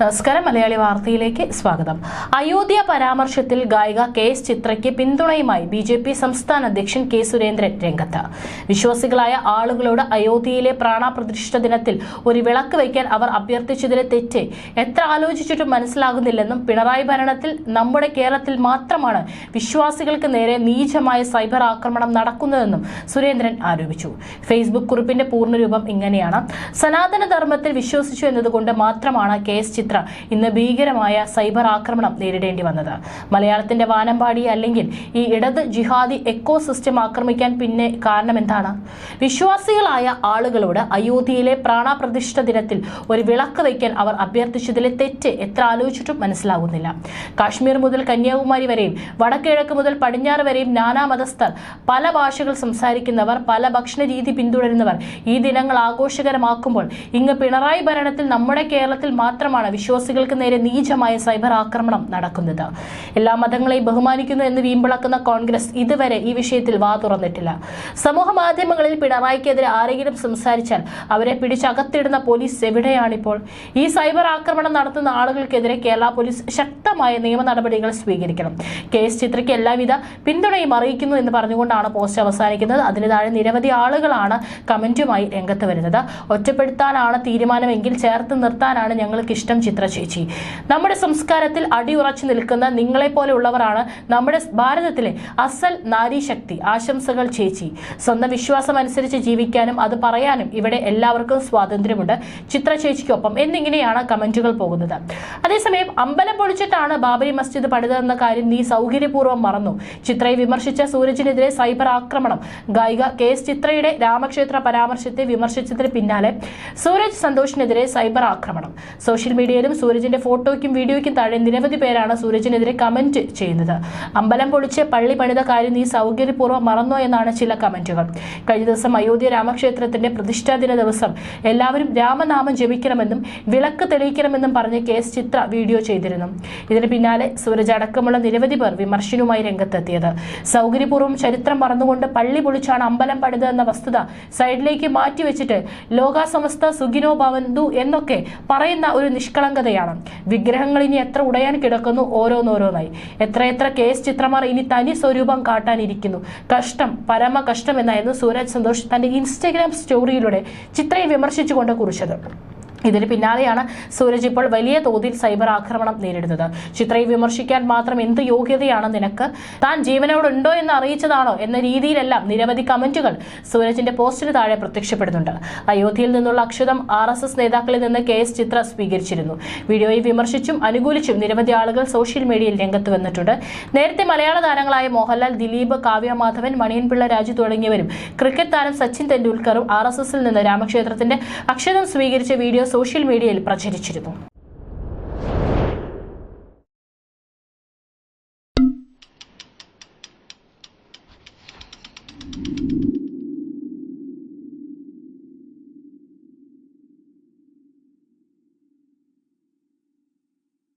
നമസ്കാരം. മലയാളി വാർത്തയിലേക്ക് സ്വാഗതം. അയോധ്യ പരാമർശത്തിൽ ഗായിക കെ എസ് ചിത്രയ്ക്ക് പിന്തുണയുമായി ബി ജെ പി സംസ്ഥാന അധ്യക്ഷൻ കെ സുരേന്ദ്രൻ രംഗത്ത്. വിശ്വാസികളായ ആളുകളോട് അയോധ്യയിലെ പ്രാണപ്രതിഷ്ഠ ദിനത്തിൽ ഒരു വിളക്ക് വയ്ക്കാൻ അവർ അഭ്യർത്ഥിച്ചതിലെ തെറ്റ് എത്ര ആലോചിച്ചിട്ടും മനസ്സിലാകുന്നില്ലെന്നും പിണറായി ഭരണത്തിൽ നമ്മുടെ കേരളത്തിൽ മാത്രമാണ് വിശ്വാസികൾക്ക് നേരെ നീചമായ സൈബർ ആക്രമണം നടക്കുന്നതെന്നും സുരേന്ദ്രൻ ആരോപിച്ചു. ഫേസ്ബുക്ക് കുറിപ്പിന്റെ പൂർണരൂപം ഇങ്ങനെയാണ്. സനാതന ധർമ്മത്തിൽ വിശ്വസിച്ചു എന്നതുകൊണ്ട് മാത്രമാണ് കെ എസ് ചിത്ര ഇന്ന് ഭീകരമായ സൈബർ ആക്രമണം നേരിടേണ്ടി വന്നത്. മലയാളത്തിന്റെ വാനമ്പാടി അല്ലെങ്കിൽ ഈ ഇടത് ജിഹാദി എക്കോ സിസ്റ്റം ആക്രമിക്കാൻ പിന്നെ കാരണം എന്താണ് വിശ്വാസികളായ ആളുകളോട് അയോധ്യയിലെ പ്രാണപ്രതിഷ്ഠ ദിനത്തിൽ ഒരു വിളക്ക് വയ്ക്കാൻ അവർ അഭ്യർത്ഥിച്ചതിലെ തെറ്റ് എത്ര ആലോചിച്ചിട്ടും മനസ്സിലാകുന്നില്ല കാശ്മീർ മുതൽ കന്യാകുമാരി വരെയും വടക്കിഴക്ക് മുതൽ പടിഞ്ഞാറ് വരെയും നാനാ മതസ്ഥർ പല ഭാഷകൾ സംസാരിക്കുന്നവർ പല ഭക്ഷണ രീതി പിന്തുടരുന്നവർ ഈ ദിനങ്ങൾ ആഘോഷകരമാക്കുമ്പോൾ ഇങ്ങ് പിണറായി ഭരണത്തിൽ നമ്മുടെ കേരളത്തിൽ മാത്രമാണ് വിശ്വാസികൾക്ക് നേരെ നീചമായ സൈബർ ആക്രമണം നടക്കുന്നത്. എല്ലാ മതങ്ങളെയും ബഹുമാനിക്കുന്നു എന്ന് വീമ്പിളക്കുന്ന കോൺഗ്രസ് ഇതുവരെ ഈ വിഷയത്തിൽ വാ തുറന്നിട്ടില്ല. സമൂഹ മാധ്യമങ്ങളിൽ പിണറായിക്കെതിരെ ആരെങ്കിലും സംസാരിച്ചാൽ അവരെ പിടിച്ചകത്തിടുന്ന പോലീസ് എവിടെയാണിപ്പോൾ? ഈ സൈബർ ആക്രമണം നടത്തുന്ന ആളുകൾക്കെതിരെ കേരള പോലീസ് ശക്തമായ നിയമ നടപടികൾ സ്വീകരിക്കണം. കെ എസ് ചിത്രയ്ക്ക് എല്ലാവിധ പിന്തുണയും അറിയിക്കുന്നു എന്ന് പറഞ്ഞുകൊണ്ടാണ് പോസ്റ്റ് അവസാനിക്കുന്നത്. അതിന് താഴെ നിരവധി ആളുകളാണ് കമന്റുമായി രംഗത്ത് വരുന്നത്. ഒറ്റപ്പെടുത്താനാണ് തീരുമാനമെങ്കിൽ ചേർത്ത് നിർത്താനാണ് ഞങ്ങൾക്ക് ഇഷ്ടം ചിത്ര ചേച്ചി. നമ്മുടെ സംസ്കാരത്തിൽ അടിയുറച്ചു നിൽക്കുന്ന നിങ്ങളെ പോലെയുള്ളവരാണ് നമ്മുടെ ഭാരതത്തിലെ അസൽ നാരീശക്തി ആശംസകൾ ചേച്ചി. സ്വന്തം വിശ്വാസം അനുസരിച്ച് ജീവിക്കാനും അത് പറയാനും ഇവിടെ എല്ലാവർക്കും സ്വാതന്ത്ര്യമുണ്ട്. ചിത്ര ചേച്ചിക്കൊപ്പം എന്നിങ്ങനെയാണ് കമന്റുകൾ പോകുന്നത്. അതേസമയം അമ്പലം പൊളിച്ചിട്ടാണ് ബാബരി മസ്ജിദ് പണിതതെന്ന കാര്യം നീ സൗകര്യപൂർവം മറന്നു. ചിത്രയെ വിമർശിച്ച സൂരജിനെതിരെ സൈബർ ആക്രമണം. ഗായിക കെ എസ് ചിത്രയുടെ രാമക്ഷേത്ര പരാമർശത്തെ വിമർശിച്ചതിന് പിന്നാലെ സൂരജ് സന്തോഷിനെതിരെ സൈബർ ആക്രമണം. സോഷ്യൽ മീഡിയയിലും സൂരജിന്റെ ഫോട്ടോയ്ക്കും വീഡിയോയ്ക്കും താഴെ നിരവധി പേരാണ് സൂരജിനെതിരെ കമന്റ് ചെയ്യുന്നത്. അമ്പലം പൊളിച്ച് പള്ളി പണിത കാര്യം നീ സൗകര്യപൂർവം മറന്നോ എന്നാണ് ചില കമന്റുകൾ. കഴിഞ്ഞ ദിവസം അയോധ്യ രാമക്ഷേത്രത്തിന്റെ പ്രതിഷ്ഠാ ദിന ദിവസം എല്ലാവരും രാമനാമം ജപിക്കണമെന്നും വിളക്ക് തെളിയിക്കണമെന്നും പറഞ്ഞ് കെ എസ് ചിത്ര വീഡിയോ ചെയ്തിരുന്നു. ഇതിന് പിന്നാലെ സൂരജ് അടക്കമുള്ള നിരവധി പേർ വിമർശനവുമായി രംഗത്തെത്തിയത്. സൗകര്യപൂർവം ചരിത്രം മറന്നുകൊണ്ട് പള്ളി പൊളിച്ചാണ് അമ്പലം പണിതെന്ന വസ്തുത സൈഡിലേക്ക് മാറ്റിവെച്ചിട്ട് ലോകാസമസ്ത സുഖിനോ ഭവന്തു എന്നൊക്കെ പറയുന്ന ഒരു നിഷ്കളങ്കതയാണ്. വിഗ്രഹങ്ങൾ ഇനി എത്ര ഉടയാൻ കിടക്കുന്നു ഓരോന്നോരോന്നായി. എത്രയെത്ര കേസ് ചിത്രമാർ ഇനി തനി സ്വരൂപം കാട്ടാനിരിക്കുന്നു കഷ്ടം പരമ കഷ്ടം എന്നായിരുന്നു സൂരജ് സന്തോഷ് തന്റെ ഇൻസ്റ്റഗ്രാം സ്റ്റോറിയിലൂടെ ചിത്രയെ വിമർശിച്ചുകൊണ്ട് കുറിച്ചത്. ഇതിന് പിന്നാലെയാണ് സൂരജ് ഇപ്പോൾ വലിയ തോതിൽ സൈബർ ആക്രമണം നേരിടുന്നത്. ചിത്രയെ വിമർശിക്കാൻ മാത്രം എന്ത് യോഗ്യതയാണ് നിനക്ക്? താൻ ജീവനോടുണ്ടോ എന്ന് അറിയിച്ചതാണോ എന്ന രീതിയിലെല്ലാം നിരവധി കമന്റുകൾ സൂരജിന്റെ പോസ്റ്റിന് താഴെ പ്രത്യക്ഷപ്പെടുന്നുണ്ട്. അയോധ്യയിൽ നിന്നുള്ള അക്ഷതം ആർ എസ് എസ് നേതാക്കളിൽ നിന്ന് കെ എസ് ചിത്ര സ്വീകരിച്ചിരുന്നു. വീഡിയോയെ വിമർശിച്ചും അനുകൂലിച്ചും നിരവധി ആളുകൾ സോഷ്യൽ മീഡിയയിൽ രംഗത്ത് വന്നിട്ടുണ്ട്. നേരത്തെ മലയാള താരങ്ങളായ മോഹൻലാൽ ദിലീപ് കാവ്യ മാധവൻ മണിയൻപിള്ള രാജു തുടങ്ങിയവരും ക്രിക്കറ്റ് താരം സച്ചിൻ തെണ്ടുൽക്കറും ആർ എസ് എസിൽ നിന്ന് രാമക്ഷേത്രത്തിന്റെ അക്ഷതം സ്വീകരിച്ച വീഡിയോ സോഷ്യൽ മീഡിയയിൽ പ്രചരിച്ചിരുന്നു.